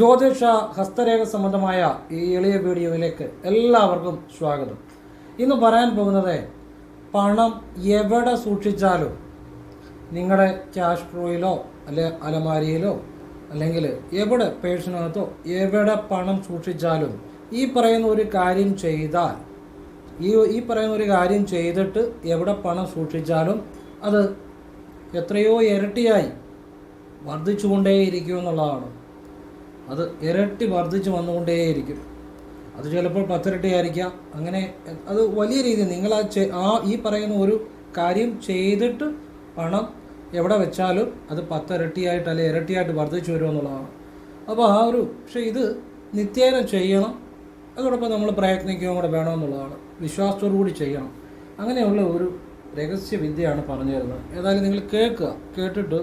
ജ്യോതിഷ ഹസ്തരേഖ സംബന്ധമായ ഈ എളിയ വീഡിയോയിലേക്ക് എല്ലാവർക്കും സ്വാഗതം. ഇന്ന് പറയാൻ പോകുന്നത് പണം എവിടെ സൂക്ഷിച്ചാലും നിങ്ങളുടെ ക്യാഷ് ഫ്ലോയിലോ അല്ലെ അലമാരിയിലോ അല്ലെങ്കിൽ എവിടെ പേഴ്സിനകത്തോ എവിടെ പണം സൂക്ഷിച്ചാലും ഈ പറയുന്ന ഒരു കാര്യം ചെയ്താൽ ഈ ഈ പറയുന്ന ഒരു കാര്യം ചെയ്തിട്ട് എവിടെ പണം സൂക്ഷിച്ചാലും അത് എത്രയോ ഇരട്ടിയായി വർദ്ധിച്ചുകൊണ്ടേയിരിക്കും എന്നുള്ളതാണ്. അത് ഇരട്ടി വർദ്ധിച്ച് വന്നുകൊണ്ടേയിരിക്കും. അത് ചിലപ്പോൾ പത്തിരട്ടി ആയിരിക്കാം അങ്ങനെ അത് വലിയ രീതിയിൽ നിങ്ങൾ ആ ആ ഈ പറയുന്ന ഒരു കാര്യം ചെയ്തിട്ട് പണം എവിടെ വെച്ചാലും അത് പത്തിരട്ടിയായിട്ട് അല്ലെങ്കിൽ ഇരട്ടിയായിട്ട് വർദ്ധിച്ചു വരുമെന്നുള്ളതാണ് അപ്പോൾ ആ ഒരു പക്ഷേ ഇത് നിത്യേന ചെയ്യണം. അതോടൊപ്പം നമ്മൾ പ്രയത്നിക്കുകയും കൂടെ വേണമെന്നുള്ളതാണ് വിശ്വാസത്തോടു കൂടി ചെയ്യണം. അങ്ങനെയുള്ള ഒരു രഹസ്യ വിദ്യയാണ് പറഞ്ഞു തരുന്നത്. ഏതായാലും നിങ്ങൾ കേൾക്കുക. കേട്ടിട്ട്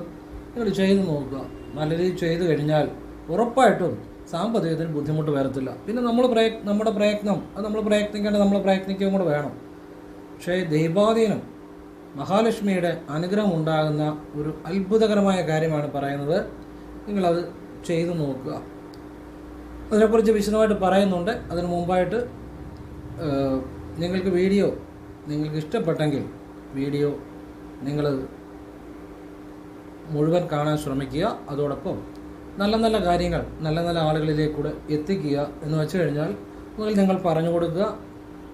നിങ്ങൾ ചെയ്ത് നോക്കുക. നല്ല രീതിയിൽ ചെയ്ത് കഴിഞ്ഞാൽ ഉറപ്പായിട്ടും സാമ്പത്തികത്തിന് ബുദ്ധിമുട്ട് വരത്തില്ല. പിന്നെ നമ്മൾ പ്രയ നമ്മുടെ പ്രയത്നം അത് നമ്മൾ പ്രയത്നിക്കേണ്ടത് നമ്മൾ പ്രയത്നിക്കുകയും കൂടെ വേണം. പക്ഷേ ദൈവാധീനം മഹാലക്ഷ്മിയുടെ അനുഗ്രഹം ഉണ്ടാകുന്ന ഒരു അത്ഭുതകരമായ കാര്യമാണ് പറയുന്നത്. നിങ്ങളത് ചെയ്തു നോക്കുക. അതിനെക്കുറിച്ച് വിശദമായിട്ട് പറയുന്നുണ്ട്. അതിന് മുമ്പായിട്ട് നിങ്ങൾക്ക് വീഡിയോ നിങ്ങൾക്ക് ഇഷ്ടപ്പെട്ടെങ്കിൽ വീഡിയോ നിങ്ങൾ മുഴുവൻ കാണാൻ ശ്രമിക്കുക. അതോടൊപ്പം നല്ല നല്ല കാര്യങ്ങൾ നല്ല നല്ല ആളുകളിലേക്ക് കൂടെ എത്തിക്കുക എന്ന് വെച്ച് കഴിഞ്ഞാൽ ഒന്നുകിൽ നിങ്ങൾ പറഞ്ഞു കൊടുക്കുക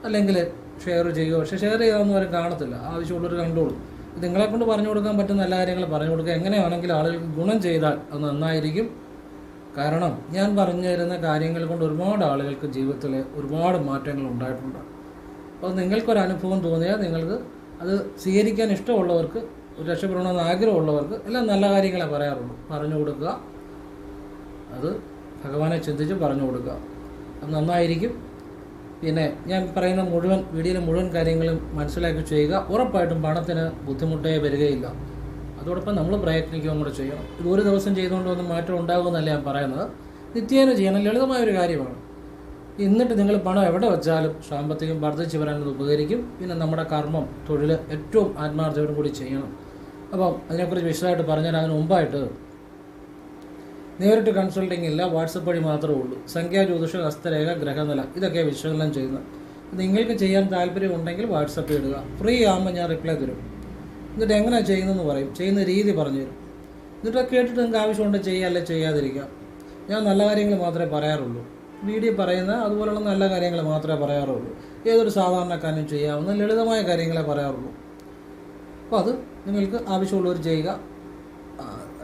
അല്ലെങ്കിൽ ഷെയർ ചെയ്യുക. പക്ഷേ ഷെയർ ചെയ്യാമെന്ന് വരെ കാണത്തില്ല. ആവശ്യമുള്ളവർ കണ്ടോളൂ. നിങ്ങളെ കൊണ്ട് പറഞ്ഞു കൊടുക്കാൻ പറ്റുന്ന നല്ല കാര്യങ്ങൾ പറഞ്ഞു കൊടുക്കുക. എങ്ങനെയാണെങ്കിലും ആളുകൾക്ക് ഗുണം ചെയ്താൽ അത് നന്നായിരിക്കും. കാരണം ഞാൻ പറഞ്ഞു തരുന്ന കാര്യങ്ങൾ കൊണ്ട് ഒരുപാട് ആളുകൾക്ക് ജീവിതത്തിൽ ഒരുപാട് മാറ്റങ്ങൾ ഉണ്ടായിട്ടുണ്ട്. അപ്പോൾ നിങ്ങൾക്കൊരു അനുഭവം തോന്നിയാൽ നിങ്ങൾക്ക് അത് സ്വീകരിക്കാൻ ഇഷ്ടമുള്ളവർക്ക് ഒരു രക്ഷപ്പെടണമെന്ന് ആഗ്രഹമുള്ളവർക്ക് എല്ലാം നല്ല കാര്യങ്ങളെ പറയാറുള്ളൂ. പറഞ്ഞു കൊടുക്കുക. അത് ഭഗവാനെ ചിന്തിച്ച് പറഞ്ഞു കൊടുക്കുക. അത് നന്നായിരിക്കും. പിന്നെ ഞാൻ പറയുന്ന മുഴുവൻ വീഡിയോയിലെ മുഴുവൻ കാര്യങ്ങളും മനസ്സിലാക്കി ചെയ്യുക. ഉറപ്പായിട്ടും പണത്തിന് ബുദ്ധിമുട്ടേ വരികയില്ല. അതോടൊപ്പം നമ്മൾ പ്രയത്നിക്കുകയും കൂടെ ചെയ്യണം. ഇത് ഒരു ദിവസം ചെയ്തുകൊണ്ട് വന്ന് മാറ്റം ഉണ്ടാകുമെന്നല്ല ഞാൻ പറയുന്നത്. നിത്യേന ചെയ്യണം. ലളിതമായ ഒരു കാര്യമാണ്. എന്നിട്ട് നിങ്ങൾ പണം എവിടെ വെച്ചാലും സാമ്പത്തികം വർദ്ധിച്ചു വരാനത് ഉപകരിക്കും. പിന്നെ നമ്മുടെ കർമ്മം തൊഴിൽ ഏറ്റവും ആത്മാർത്ഥയോടും കൂടി ചെയ്യണം. അപ്പം അതിനെക്കുറിച്ച് വിശദമായിട്ട് പറഞ്ഞാൽ അതിന് മുമ്പായിട്ട് നേരിട്ട് കൺസൾട്ടിംഗ് ഇല്ല വാട്സപ്പ് വഴി മാത്രമേ ഉള്ളൂ. സംഖ്യാ ജ്യോതിഷ ഹസ്തരേഖ ഗ്രഹനില ഇതൊക്കെ വിശകലനം ചെയ്യുന്നത് നിങ്ങൾക്ക് ചെയ്യാൻ താല്പര്യമുണ്ടെങ്കിൽ വാട്സപ്പ് ഇടുക. ഫ്രീ ആകുമ്പോൾ ഞാൻ റിപ്ലൈ തരും. എന്നിട്ട് എങ്ങനെയാണ് ചെയ്യുന്നതെന്ന് പറയും. ചെയ്യുന്ന രീതി പറഞ്ഞു തരും. എന്നിട്ട് കേട്ടിട്ട് നിങ്ങൾക്ക് ആവശ്യമുണ്ട് ചെയ്യുക അല്ലെ ചെയ്യാതിരിക്കുക ഞാൻ നല്ല കാര്യങ്ങൾ മാത്രമേ പറയാറുള്ളൂ. വീഡിയോ പറയുന്ന അതുപോലുള്ള നല്ല കാര്യങ്ങൾ മാത്രമേ പറയാറുള്ളൂ. ഏതൊരു സാധാരണക്കാരനും ചെയ്യാവുന്ന ലളിതമായ കാര്യങ്ങളെ പറയാറുള്ളൂ. അപ്പോൾ അത് നിങ്ങൾക്ക് ആവശ്യമുള്ളവർ ചെയ്യുക.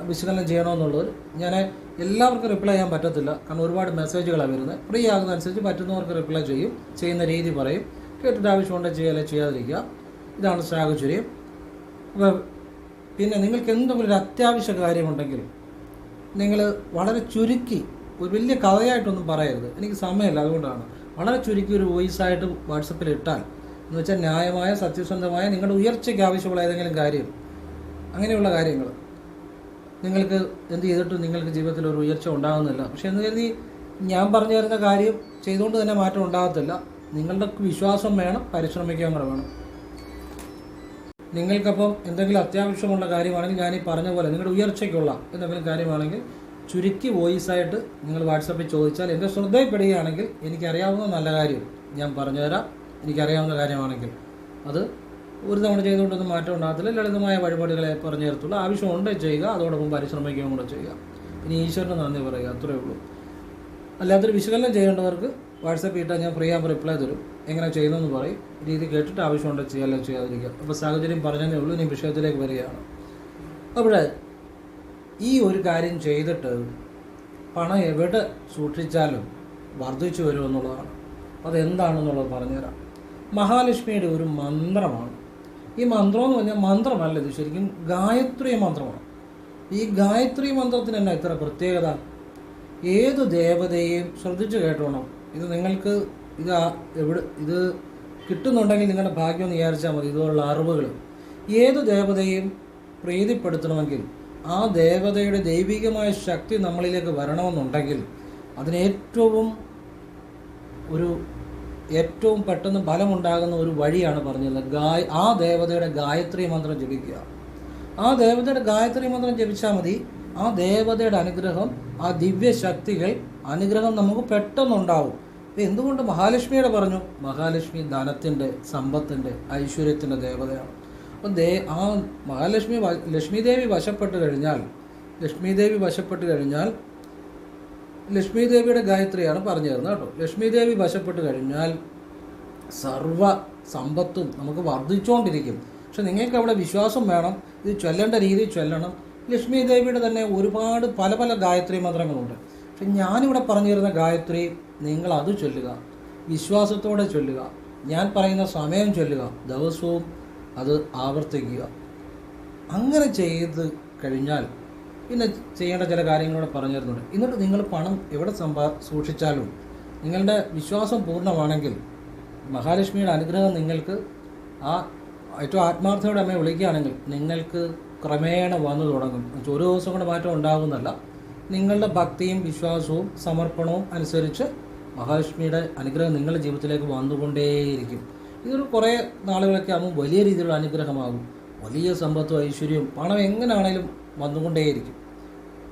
വിശകലനം ചെയ്യണമെന്നുള്ളത് ഞാൻ എല്ലാവർക്കും റിപ്ലൈ ചെയ്യാൻ പറ്റത്തില്ല. കാരണം ഒരുപാട് മെസ്സേജുകളാണ് വരുന്നത്. ഫ്രീ ആകുന്ന അനുസരിച്ച് പറ്റുന്നവർക്ക് റിപ്ലൈ ചെയ്യും. ചെയ്യുന്ന രീതി പറയും. കേട്ടിട്ട് ആവശ്യമുണ്ടെങ്കിൽ ചെയ്യാതെ ചെയ്യാതിരിക്കുക. ഇതാണ് സാഹചര്യം. അപ്പോൾ പിന്നെ നിങ്ങൾക്ക് എന്തെങ്കിലും ഒരു അത്യാവശ്യ കാര്യമുണ്ടെങ്കിൽ നിങ്ങൾ വളരെ ചുരുക്കി ഒരു വലിയ കഥയായിട്ടൊന്നും പറയരുത്. എനിക്ക് സമയമില്ല അതുകൊണ്ടാണ്. വളരെ ചുരുക്കി ഒരു വോയിസ് ആയിട്ട് വാട്സപ്പിൽ ഇട്ടാൽ എന്ന് വെച്ചാൽ ന്യായമായ സത്യസന്ധമായ നിങ്ങളുടെ ഉയർച്ചയ്ക്ക് ആവശ്യമുള്ള ഏതെങ്കിലും കാര്യം അങ്ങനെയുള്ള കാര്യങ്ങൾ. നിങ്ങൾക്ക് എന്ത് ചെയ്തിട്ടും നിങ്ങൾക്ക് ജീവിതത്തിൽ ഒരു ഉയർച്ച ഉണ്ടാകുന്നില്ല. പക്ഷെ എന്ന് കരുതി ഞാൻ പറഞ്ഞു തരുന്ന കാര്യം ചെയ്തുകൊണ്ട് തന്നെ മാറ്റം ഉണ്ടാകത്തില്ല. നിങ്ങളുടെ വിശ്വാസം വേണം പരിശ്രമിക്കാൻ കൂടെ വേണം. നിങ്ങൾക്കപ്പം എന്തെങ്കിലും അത്യാവശ്യമുള്ള കാര്യമാണെങ്കിൽ ഞാൻ ഈ പറഞ്ഞ പോലെ നിങ്ങളുടെ ഉയർച്ചയ്ക്കുള്ള എന്തെങ്കിലും കാര്യമാണെങ്കിൽ ചുരുക്കി വോയിസ് ആയിട്ട് നിങ്ങൾ വാട്സപ്പിൽ ചോദിച്ചാൽ എന്റെ ശ്രദ്ധയിൽപ്പെടുകയാണെങ്കിൽ എനിക്കറിയാവുന്ന നല്ല കാര്യം ഞാൻ പറഞ്ഞുതരാം എനിക്കറിയാവുന്ന കാര്യമാണെങ്കിൽ അത് ഒരു തവണ ചെയ്തുകൊണ്ടൊന്നും മാറ്റം ഉണ്ടാകത്തില്ല. ലളിതമായ വഴിപാടുകളെ പറഞ്ഞു തരത്തുള്ളൂ ആവശ്യമുണ്ട് ചെയ്യുക. അതോടൊപ്പം പരിശ്രമിക്കുകയും കൂടെ ചെയ്യുക. പിന്നെ ഈശ്വരന് നന്ദി പറയുക. അത്രയേ ഉള്ളൂ. അല്ലാത്തൊരു വിശകലനം ചെയ്യേണ്ടവർക്ക് വാട്സപ്പ് ഇട്ടാൽ ഞാൻ ഫ്രീ ആകുമ്പോൾ റിപ്ലൈ തരും. എങ്ങനെ ചെയ്യുന്നതെന്ന് പറയും. രീതി കേട്ടിട്ട് ആവശ്യമുണ്ട് ചെയ്യാമല്ലോ ചെയ്യാതിരിക്കുക. അപ്പോൾ സാഹചര്യം പറഞ്ഞതേ ഉള്ളൂ. ഇനി വിഷയത്തിലേക്ക് വരികയാണ്. അപ്പോൾ ഈ ഒരു കാര്യം ചെയ്തിട്ട് പണം എവിടെ സൂക്ഷിച്ചാലും വർദ്ധിച്ചു വരുമെന്നുള്ളതാണ് അതെന്താണെന്നുള്ളത് പറഞ്ഞുതരാം. മഹാലക്ഷ്മിയുടെ ഒരു മന്ത്രമാണ്. ഈ മന്ത്രം എന്ന് പറഞ്ഞാൽ മന്ത്രമല്ല ഇത്. ശരിക്കും ഗായത്രി മന്ത്രമാണ്. ഈ ഗായത്രി മന്ത്രത്തിന് തന്നെ ഇത്ര പ്രത്യേകത? ഏതു ദേവതയെയും ശ്രദ്ധിച്ചു കേട്ടോണം. ഇത് നിങ്ങൾക്ക് ഇത് എവിടെ ഇത് കിട്ടുന്നുണ്ടെങ്കിൽ നിങ്ങളുടെ ഭാഗ്യം എന്ന് വിചാരിച്ചാൽ മതി. ഇതുപോലുള്ള അറിവുകൾ. ഏതു ദേവതയെയും പ്രീതിപ്പെടുത്തണമെങ്കിൽ ആ ദേവതയുടെ ദൈവികമായ ശക്തി നമ്മളിലേക്ക് വരണമെന്നുണ്ടെങ്കിൽ അതിനേറ്റവും ഒരു ഏറ്റവും പെട്ടെന്ന് ഫലമുണ്ടാകുന്ന ഒരു വഴിയാണ് പറഞ്ഞത് ഗായ ആ ദേവതയുടെ ഗായത്രി മന്ത്രം ജപിക്കുക. ആ ദേവതയുടെ ഗായത്രി മന്ത്രം ജപിച്ചാൽ മതി. ആ ദേവതയുടെ അനുഗ്രഹം ആ ദിവ്യശക്തികൾ അനുഗ്രഹം നമുക്ക് പെട്ടെന്നുണ്ടാവും. ഇപ്പം എന്തുകൊണ്ട് മഹാലക്ഷ്മിയുടെ പറഞ്ഞു? മഹാലക്ഷ്മി ധനത്തിന്റെ സമ്പത്തിന്റെ ഐശ്വര്യത്തിന്റെ ദേവതയാണ്. അപ്പം ദേ ആ മഹാലക്ഷ്മി ലക്ഷ്മി ദേവി വശപ്പെട്ട് കഴിഞ്ഞാൽ ലക്ഷ്മി ദേവി വശപ്പെട്ട് കഴിഞ്ഞാൽ ലക്ഷ്മി ദേവിയുടെ ഗായത്രിയാണ് പറഞ്ഞു തരുന്നത് കേട്ടോ. ലക്ഷ്മി ദേവി വശപ്പെട്ട് കഴിഞ്ഞാൽ സർവ സമ്പത്തും നമുക്ക് വർദ്ധിച്ചുകൊണ്ടിരിക്കും പക്ഷെ നിങ്ങൾക്ക് അവിടെ വിശ്വാസം വേണം ഇത് ചൊല്ലേണ്ട രീതി ചൊല്ലണം. ലക്ഷ്മി ദേവിയുടെ തന്നെ ഒരുപാട് പല പല ഗായത്രി മന്ത്രങ്ങളുണ്ട്. പക്ഷെ ഞാനിവിടെ പറഞ്ഞു തരുന്ന ഗായത്രി നിങ്ങൾ അത് ചൊല്ലുക. വിശ്വാസത്തോടെ ചൊല്ലുക. ഞാൻ പറയുന്ന സമയം ചൊല്ലുക. ദിവസവും അത് ആവർത്തിക്കുക. അങ്ങനെ ചെയ്ത് കഴിഞ്ഞാൽ പിന്നെ ചെയ്യേണ്ട ചില കാര്യങ്ങളോട് പറഞ്ഞു തരുന്നുണ്ട് എന്നിട്ട് നിങ്ങൾ പണം എവിടെ സമ്പാ സൂക്ഷിച്ചാലും നിങ്ങളുടെ വിശ്വാസം പൂർണമാണെങ്കിൽ മഹാലക്ഷ്മിയുടെ അനുഗ്രഹം നിങ്ങൾക്ക് ആ ഏറ്റവും ആത്മാർത്ഥയോടെ അമ്മയെ വിളിക്കുകയാണെങ്കിൽ നിങ്ങൾക്ക് ക്രമേണ വന്നു തുടങ്ങും. ഒരു ദിവസം കൊണ്ട് മാറ്റം ഉണ്ടാകുന്നല്ല നിങ്ങളുടെ ഭക്തിയും വിശ്വാസവും സമർപ്പണവും അനുസരിച്ച് മഹാലക്ഷ്മിയുടെ അനുഗ്രഹം നിങ്ങളുടെ ജീവിതത്തിലേക്ക് വന്നുകൊണ്ടേയിരിക്കും. ഇതൊരു കുറേ നാളുകളൊക്കെ ആകുമ്പോൾ വലിയ രീതിയിലുള്ള അനുഗ്രഹമാകും. വലിയ സമ്പത്തും ഐശ്വര്യവും പണം എങ്ങനെയാണേലും വന്നുകൊണ്ടേയിരിക്കും.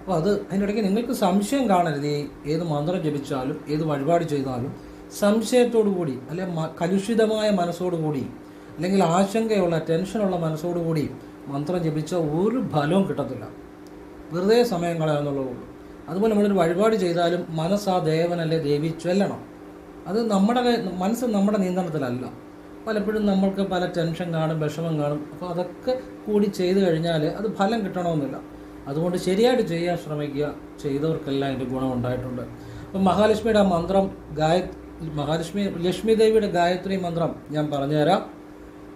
അപ്പോൾ അത് അതിനിടയ്ക്ക് നിങ്ങൾക്ക് സംശയം കാണരുത് ഈ ഏത് മന്ത്രം ജപിച്ചാലും ഏത് വഴിപാട് ചെയ്താലും. സംശയത്തോടു കൂടി അല്ലെ കലുഷിതമായ മനസ്സോടു കൂടി അല്ലെങ്കിൽ ആശങ്കയുള്ള ടെൻഷനുള്ള മനസ്സോടു കൂടി മന്ത്രം ജപിച്ച ഒരു ഫലവും കിട്ടത്തില്ല. വെറുതെ സമയം കളയാന്നുള്ളതേ ഉള്ളൂ. അതുപോലെ നമ്മളൊരു വഴിപാട് ചെയ്താലും മനസ്സ് ആ ദേവനല്ലേ ദേവി ചൊല്ലണം. അത് നമ്മുടെ മനസ്സ് നമ്മുടെ നിയന്ത്രണത്തിലല്ല. പലപ്പോഴും നമ്മൾക്ക് പല ടെൻഷൻ കാണും വിഷമം കാണും. അപ്പോൾ അതൊക്കെ കൂടി ചെയ്തു കഴിഞ്ഞാൽ അത് ഫലം കിട്ടണമെന്നില്ല. അതുകൊണ്ട് ശരിയായിട്ട് ചെയ്യാൻ ശ്രമിക്കുക. ചെയ്തവർക്കെല്ലാം അതിന്റെ ഗുണം ഉണ്ടായിട്ടുണ്ട്. അപ്പം മഹാലക്ഷ്മിയുടെ ആ മന്ത്രം ഗായ മഹാലക്ഷ്മി ലക്ഷ്മി ദേവിയുടെ ഗായത്രി മന്ത്രം ഞാൻ പറഞ്ഞുതരാം.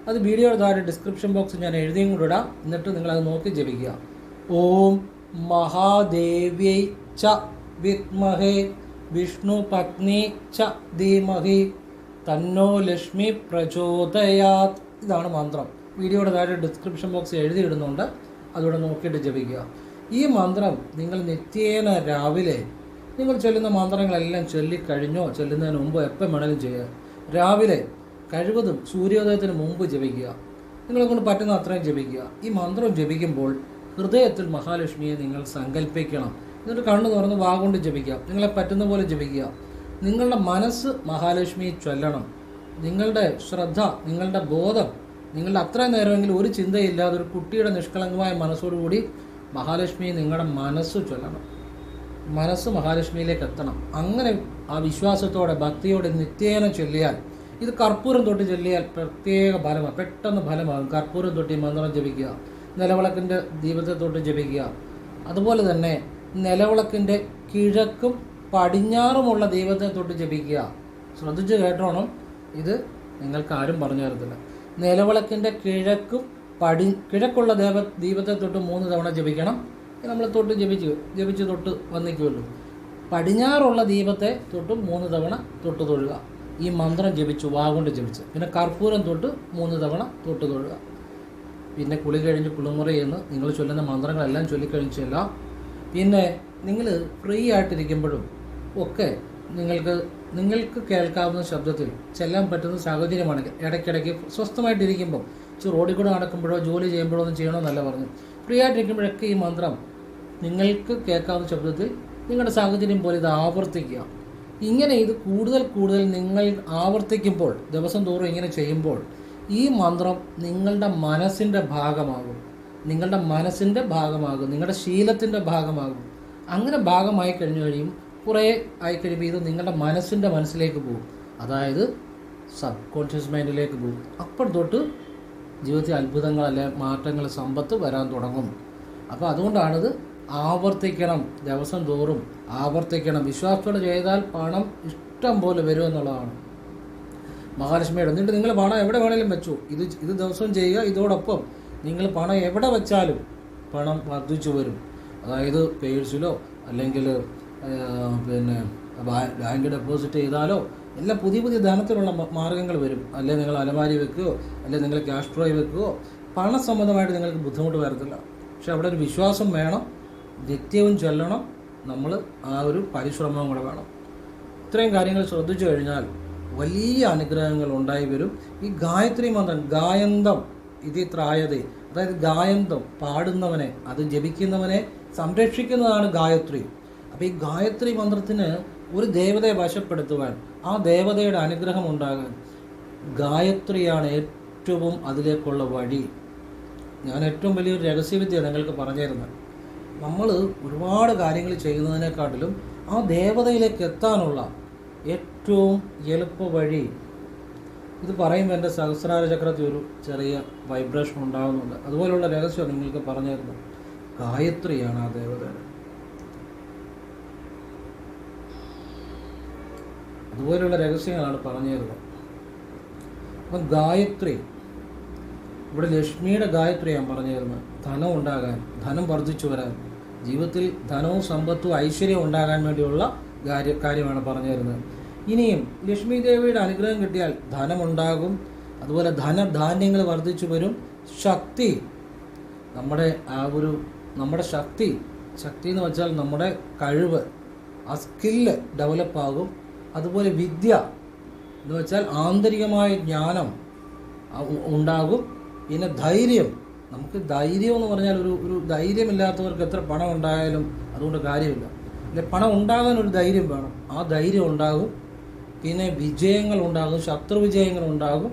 അത് വീഡിയോയുടെ താഴെ ഡിസ്ക്രിപ്ഷൻ ബോക്സിൽ ഞാൻ എഴുതിയും കൂടെ ഇടാം. എന്നിട്ട് നിങ്ങളത് നോക്കി ജപിക്കുക. ഓം മഹാദേവ്യൈ ച വിദ്മഹേ വിഷ്ണു പത്നി ച ധീമഹി തന്നോ ലക്ഷ്മി പ്രചോദയാത്. ഇതാണ് മന്ത്രം. വീഡിയോയുടെ താഴെ ഡിസ്ക്രിപ്ഷൻ ബോക്സ് എഴുതിയിടുന്നുണ്ട്. അതുകൂടെ നോക്കിയിട്ട് ജപിക്കുക. ഈ മന്ത്രം നിങ്ങൾ നിത്യേന രാവിലെ നിങ്ങൾ ചൊല്ലുന്ന മന്ത്രങ്ങളെല്ലാം ചൊല്ലിക്കഴിഞ്ഞോ ചൊല്ലുന്നതിന് മുമ്പ് എപ്പം വേണമെങ്കിലും ചെയ്യുക. രാവിലെ കഴിവതും സൂര്യോദയത്തിന് മുമ്പ് ജപിക്കുക. നിങ്ങളെ കൊണ്ട് പറ്റുന്ന അത്രയും ജപിക്കുക. ഈ മന്ത്രം ജപിക്കുമ്പോൾ ഹൃദയത്തിൽ മഹാലക്ഷ്മിയെ നിങ്ങൾ സങ്കല്പിക്കണം എന്നിട്ട് കണ്ണു തുറന്ന് വാഗൊണ്ട് ജപിക്കുക. നിങ്ങളെ പറ്റുന്ന പോലെ ജപിക്കുക. നിങ്ങളുടെ മനസ്സ് മഹാലക്ഷ്മിയെ ചൊല്ലണം. നിങ്ങളുടെ ശ്രദ്ധ നിങ്ങളുടെ ബോധം നിങ്ങളുടെ അത്ര നേരമെങ്കിലും ഒരു ചിന്തയില്ലാതെ ഒരു കുട്ടിയുടെ നിഷ്കളങ്കമായ മനസ്സോടുകൂടി മഹാലക്ഷ്മി നിങ്ങളുടെ മനസ്സ് ചൊല്ലണം. മനസ്സ് മഹാലക്ഷ്മിയിലേക്ക് എത്തണം. അങ്ങനെ ആ വിശ്വാസത്തോടെ ഭക്തിയോടെ നിത്യേന ചൊല്ലിയാൽ ഇത് കർപ്പൂരം തൊട്ട് ചൊല്ലിയാൽ പ്രത്യേക ഫലമാണ് പെട്ടെന്ന് ഫലമാകും. കർപ്പൂരം തൊട്ട് മന്ത്രം ജപിക്കുക നിലവിളക്കിന്റെ ദീപത്തെ തൊട്ട് ജപിക്കുക. അതുപോലെ തന്നെ നിലവിളക്കിന്റെ കിഴക്കും പടിഞ്ഞാറുമുള്ള ദൈവത്തെ തൊട്ട് ജപിക്കുക. ശ്രദ്ധിച്ച് കേട്ടോണം. ഇത് നിങ്ങൾക്ക് ആരും പറഞ്ഞു തരത്തില്ല. നിലവിളക്കിന്റെ കിഴക്കും പടി കിഴക്കുള്ള ദേവ ദീപത്തെ തൊട്ട് മൂന്ന് തവണ ജപിക്കണം. നമ്മൾ തൊട്ട് ജപിച്ച് ജപിച്ച് തൊട്ട് വന്നിക്കുമല്ലോ പടിഞ്ഞാറുള്ള ദീപത്തെ തൊട്ട് മൂന്ന് തവണ തൊട്ട് തൊഴുക. ഈ മന്ത്രം ജപിച്ചു വാഗുണ്ട് ജപിച്ച്. പിന്നെ കർപ്പൂരം തൊട്ട് മൂന്ന് തവണ തൊട്ട് തൊഴുക. പിന്നെ കുളി കഴിഞ്ഞ് കുളിമുറി എന്ന് നിങ്ങൾ ചൊല്ലുന്ന മന്ത്രങ്ങളെല്ലാം ചൊല്ലിക്കഴിഞ്ഞ് ചെല്ലാം. പിന്നെ നിങ്ങൾ ഫ്രീ ആയിട്ടിരിക്കുമ്പോഴും ഒക്കെ നിങ്ങൾക്ക് നിങ്ങൾക്ക് കേൾക്കാവുന്ന ശബ്ദത്തിൽ ചെല്ലാൻ പറ്റുന്ന സാഹചര്യമാണെങ്കിൽ ഇടയ്ക്കിടയ്ക്ക് സ്വസ്ഥമായിട്ടിരിക്കുമ്പോൾ റോഡിൽ കൂടെ നടക്കുമ്പോഴോ ജോലി ചെയ്യുമ്പോഴോ ഒന്നും ചെയ്യണമെന്നല്ല പറഞ്ഞു. ഫ്രീ ആയിട്ടിരിക്കുമ്പോഴൊക്കെ ഈ മന്ത്രം നിങ്ങൾക്ക് കേൾക്കാവുന്ന ശബ്ദത്തിൽ നിങ്ങളുടെ സാഹചര്യം പോലെ ഇത് ആവർത്തിക്കുക. ഇങ്ങനെ ഇത് കൂടുതൽ കൂടുതൽ നിങ്ങൾ ആവർത്തിക്കുമ്പോൾ ദിവസം തോറും ഇങ്ങനെ ചെയ്യുമ്പോൾ ഈ മന്ത്രം നിങ്ങളുടെ മനസ്സിന്റെ ഭാഗമാകും. നിങ്ങളുടെ മനസ്സിന്റെ ഭാഗമാകും. നിങ്ങളുടെ ശീലത്തിന്റെ ഭാഗമാകും. അങ്ങനെ ഭാഗമായി കഴിഞ്ഞു കഴിയും കുറേ ആയിക്കഴിയുമ്പോൾ ഇത് നിങ്ങളുടെ മനസ്സിന്റെ മനസ്സിലേക്ക് പോകും. അതായത് സബ് കോൺഷ്യസ് മൈൻഡിലേക്ക് പോകും. അപ്പോൾ തൊട്ട് ജീവിതത്തിൽ അത്ഭുതങ്ങൾ അല്ലെ മാറ്റങ്ങൾ സമ്പത്ത് വരാൻ തുടങ്ങും. അപ്പോൾ അതുകൊണ്ടാണിത് ആവർത്തിക്കണം ദിവസം തോറും. ആവർത്തിക്കണം. വിശ്വാസത്തോടെ ചെയ്താൽ പണം ഇഷ്ടം പോലെ വരും എന്നുള്ളതാണ്. മഹാലക്ഷ്മിയുടെ എന്നിട്ട് നിങ്ങൾ പണം എവിടെ വേണേലും വെച്ചു. ഇത് ഇത് ദിവസവും ചെയ്യുക ഇതോടൊപ്പം നിങ്ങൾ പണം എവിടെ വെച്ചാലും പണം വർദ്ധിച്ചു വരും. അതായത് പേഴ്സിലോ അല്ലെങ്കിൽ പിന്നെ ബാങ്ക് ഡെപ്പോസിറ്റ് ചെയ്താലോ? എല്ലാം പുതിയ പുതിയ ധനത്തിലുള്ള മാർഗങ്ങൾ വരും. അല്ലെ നിങ്ങൾ അലമാരി വെക്കുകയോ അല്ലെ നിങ്ങൾ ക്യാഷ് ഡ്രോയി വെക്കുകയോ പണസംബന്ധമായിട്ട് നിങ്ങൾക്ക് ബുദ്ധിമുട്ട് വരത്തില്ല. പക്ഷെ അവിടെ ഒരു വിശ്വാസം വേണം. നിത്യവും ചൊല്ലണം. നമ്മൾ ആ ഒരു പരിശ്രമവും കൂടെ വേണം. ഇത്രയും കാര്യങ്ങൾ ശ്രദ്ധിച്ചു കഴിഞ്ഞാൽ വലിയ അനുഗ്രഹങ്ങൾ ഉണ്ടായി വരും. ഈ ഗായത്രി മന്ത്രം ഗായന്തം ഇതി ത്രായതേ അതായത് ഗായന്തം പാടുന്നവനെ അത് ജപിക്കുന്നവനെ സംരക്ഷിക്കുന്നതാണ് ഗായത്രി. അപ്പോൾ ഈ ഗായത്രി മന്ത്രത്തിന് ഒരു ദേവതയെ വശപ്പെടുത്തുവാൻ ആ ദേവതയുടെ അനുഗ്രഹം ഉണ്ടാകാൻ ഗായത്രിയാണ് ഏറ്റവും അതിലേക്കുള്ള വഴി. ഞാൻ ഏറ്റവും വലിയൊരു രഹസ്യവിദ്യ നിങ്ങൾക്ക് പറഞ്ഞു തരുന്നത് നമ്മൾ ഒരുപാട് കാര്യങ്ങൾ ചെയ്യുന്നതിനെക്കാട്ടിലും ആ ദേവതയിലേക്ക് എത്താനുള്ള ഏറ്റവും എളുപ്പ വഴി. ഇത് പറയുമ്പോൾ എന്റെ സഹസ്രാര ചക്രത്തിൽ ഒരു ചെറിയ വൈബ്രേഷൻ ഉണ്ടാകുന്നുണ്ട്. അതുപോലുള്ള രഹസ്യം നിങ്ങൾക്ക് പറഞ്ഞു തരുന്നത് ഗായത്രിയാണ് ആ ദേവതയുടെ. അതുപോലുള്ള രഹസ്യങ്ങളാണ് പറഞ്ഞു തരുന്നത് അപ്പം ഗായത്രി ഇവിടെ ലക്ഷ്മിയുടെ ഗായത്രിയാണ് പറഞ്ഞു തരുന്നത് ധനം ഉണ്ടാകാൻ ധനം വർദ്ധിച്ചു വരാൻ ജീവിതത്തിൽ ധനവും സമ്പത്തും ഐശ്വര്യവും ഉണ്ടാകാൻ വേണ്ടിയുള്ള കാര്യ കാര്യമാണ് പറഞ്ഞു തരുന്നത് ഇനിയും ലക്ഷ്മി ദേവിയുടെ അനുഗ്രഹം കിട്ടിയാൽ ധനമുണ്ടാകും അതുപോലെ ധനധാന്യങ്ങൾ വർദ്ധിച്ചു വരും. ശക്തി നമ്മുടെ ആ ഒരു നമ്മുടെ ശക്തി ശക്തി എന്ന് വെച്ചാൽ നമ്മുടെ കഴിവ് ആ സ്കില്ല് ഡെവലപ്പാകും. അതുപോലെ വിദ്യ എന്ന് വെച്ചാൽ ആന്തരികമായ ജ്ഞാനം ഉണ്ടാകും. പിന്നെ ധൈര്യം. നമുക്ക് ധൈര്യം എന്ന് പറഞ്ഞാൽ ഒരു ഒരു ധൈര്യമില്ലാത്തവർക്ക് എത്ര പണം ഉണ്ടായാലും അതുകൊണ്ട് കാര്യമില്ല. അല്ലെ പണം ഉണ്ടാകാൻ ഒരു ധൈര്യം വേണം. ആ ധൈര്യം ഉണ്ടാകും. പിന്നെ വിജയങ്ങൾ ഉണ്ടാകും. ശത്രു വിജയങ്ങൾ ഉണ്ടാകും.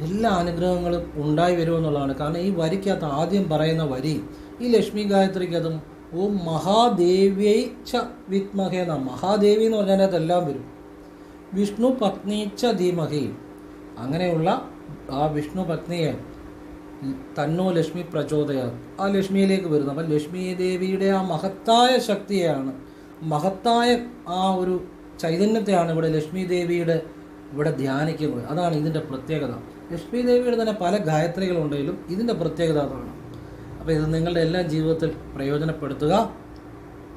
എല്ലാ അനുഗ്രഹങ്ങളും ഉണ്ടായി വരുമെന്നുള്ളതാണ്. കാരണം ഈ വരിക്കകത്ത് ആദ്യം പറയുന്ന വരി ഈ ലക്ഷ്മി ഗായത്രിക്കതും ഓം മഹാദേവ്യൈ ച വിത്മഹേ നാം മഹാദേവി എന്ന് പറഞ്ഞാൽ അതെല്ലാം വരും. വിഷ്ണു പത്നീച്ച ധീമഹി. അങ്ങനെയുള്ള ആ വിഷ്ണു പത്നിയെ തന്നോ ലക്ഷ്മി പ്രചോദയ. ആ ലക്ഷ്മിയിലേക്ക് വരുന്നു. അപ്പം ലക്ഷ്മി ദേവിയുടെ ആ മഹത്തായ ശക്തിയാണ് മഹത്തായ ആ ഒരു ചൈതന്യത്തെയാണ് ഇവിടെ ലക്ഷ്മി ദേവിയുടെ ഇവിടെ ധ്യാനിക്കുന്നത്. അതാണ് ഇതിന്റെ പ്രത്യേകത. ലക്ഷ്മി ദേവിയുടെ തന്നെ പല ഗായത്രികളുണ്ടെങ്കിലും ഇതിന്റെ പ്രത്യേകത അതാണ്. അപ്പോൾ ഇത് നിങ്ങളുടെ എല്ലാ ജീവിതത്തിൽ പ്രയോജനപ്പെടുത്തുക.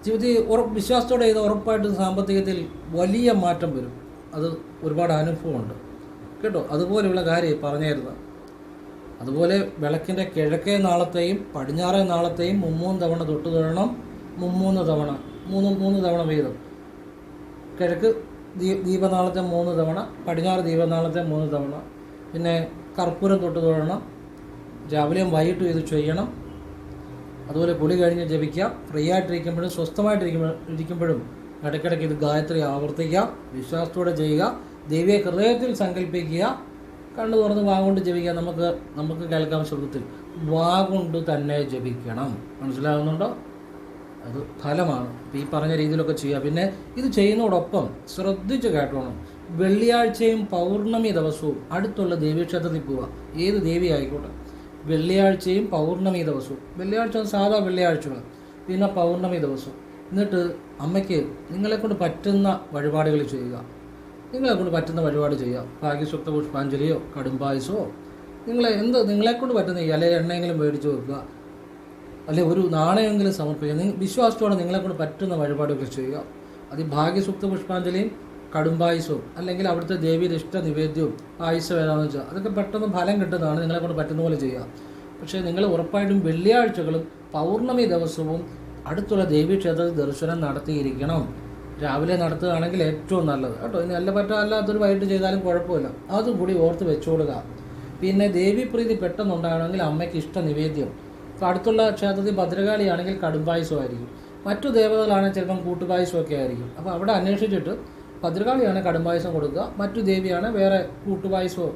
ജീവിതത്തിൽ ഉറപ്പ് വിശ്വാസത്തോടെ ഇത് ഉറപ്പായിട്ടും സാമ്പത്തികത്തിൽ വലിയ മാറ്റം വരും. അത് ഒരുപാട് അനുഭവമുണ്ട്. കേട്ടോ? അതുപോലെയുള്ള കാര്യം പറഞ്ഞായിരുന്നു അതുപോലെ വിളക്കിന്റെ കിഴക്കേ നാളത്തെയും പടിഞ്ഞാറേ നാളത്തെയും മുമ്മൂന്ന് തവണ തൊട്ട് തൊഴണം മുമ്മൂന്ന് തവണ. മൂന്ന് മൂന്ന് തവണ വീതം. കിഴക്ക് ദീ ദീപനാളത്തെ മൂന്ന് തവണ പടിഞ്ഞാറ് ദീപനാളത്തെ മൂന്ന് തവണ. പിന്നെ കർപ്പൂരം തൊട്ട് തൊഴണം രാവിലെയും വൈകിട്ടും ഇത് ചെയ്യണം. അതുപോലെ കുളി കഴിഞ്ഞ് ജപിക്കാം ഫ്രീ ആയിട്ടിരിക്കുമ്പോഴും സ്വസ്ഥമായിട്ടിരിക്കുമ്പോൾ ഇരിക്കുമ്പോഴും ഇടയ്ക്കിടയ്ക്ക് ഇത് ഗായത്രി ആവർത്തിക്കാം വിശ്വാസത്തോടെ ചെയ്യുക. ദേവിയെ ഹൃദയത്തിൽ സങ്കല്പിക്കുക. കണ്ണു തുറന്ന് വാ കൊണ്ട് ജപിക്കുക. നമുക്ക് നമുക്ക് കേൾക്കാം ശബ്ദത്തിൽ വാ കൊണ്ട് തന്നെ ജപിക്കണം. മനസ്സിലാകുന്നുണ്ടോ? അത് ഫലമാണ്. ഈ പറഞ്ഞ രീതിയിലൊക്കെ ചെയ്യുക. പിന്നെ ഇത് ചെയ്യുന്നതോടൊപ്പം ശ്രദ്ധിച്ച് കേട്ടോണം. വെള്ളിയാഴ്ചയും പൗർണമി ദിവസവും അടുത്തുള്ള ദേവീക്ഷേത്രത്തിൽ പോവുക. ഏത് ദേവി ആയിക്കോട്ടെ. വെള്ളിയാഴ്ചയും പൗർണമി ദിവസവും. വെള്ളിയാഴ്ച സാധാ വെള്ളിയാഴ്ചയാണ്. പിന്നെ പൗർണമി ദിവസവും എന്നിട്ട് അമ്മയ്ക്ക് നിങ്ങളെക്കൊണ്ട് പറ്റുന്ന വഴിപാടുകൾ ചെയ്യുക. നിങ്ങളെക്കൊണ്ട് പറ്റുന്ന വഴിപാട് ചെയ്യുക. ഭാഗ്യസ്വപ്ത പുഷ്പാഞ്ജലിയോ കടുംപായസമോ നിങ്ങളെ എന്ത് നിങ്ങളെക്കൊണ്ട് പറ്റുന്ന അല്ലെങ്കിൽ എണ്ണയെങ്കിലും മേടിച്ച് വെക്കുക. അല്ലെ ഒരു നാണയമെങ്കിലും സമർപ്പിക്കുക. വിശ്വാസത്തോടെ നിങ്ങളെക്കൊണ്ട് പറ്റുന്ന വഴിപാടുകൾ ചെയ്യുക. അത് ഭാഗ്യസുപ്ത പുഷ്പാഞ്ജലിയും കടുംബായുസവും അല്ലെങ്കിൽ അവിടുത്തെ ദേവിയുടെ ഇഷ്ട നിവേദ്യവും ആയുസ് ഏതാണെന്ന് വെച്ചാൽ അതൊക്കെ പെട്ടെന്ന് ഫലം കിട്ടുന്നതാണ് നിങ്ങളെ കൊണ്ട് പറ്റുന്ന പോലെ ചെയ്യുക. പക്ഷേ നിങ്ങൾ ഉറപ്പായിട്ടും വെള്ളിയാഴ്ചകളും പൗർണമി ദിവസവും അടുത്തുള്ള ദേവീ ക്ഷേത്രത്തിൽ ദർശനം നടത്തിയിരിക്കണം. രാവിലെ നടത്തുകയാണെങ്കിൽ ഏറ്റവും നല്ലത് കേട്ടോ. ഇനി അല്ല പറ്റാല്ലാത്തൊരു വൈകിട്ട് ചെയ്താലും കുഴപ്പമില്ല. അതും കൂടി ഓർത്ത് വെച്ചുകൊടുക്കുക പിന്നെ ദേവി ദേവീപ്രീതി പെട്ടെന്നുണ്ടാകണമെങ്കിൽ അമ്മയ്ക്ക് ഇഷ്ട നിവേദ്യം. ഇപ്പോൾ അടുത്തുള്ള ക്ഷേത്രത്തിൽ ഭദ്രകാളിയാണെങ്കിൽ കടുംപായസമായിരിക്കും മറ്റു ദേവതകളാണെങ്കിൽ ചിലപ്പം കൂട്ടുപായസമൊക്കെ ആയിരിക്കും. അപ്പോൾ അവിടെ അന്വേഷിച്ചിട്ട് ഭദ്രകാളിയാണ് കടുംപായസം കൊടുക്കുക. മറ്റു ദേവിയാണ് വേറെ കൂട്ടുപായസമോ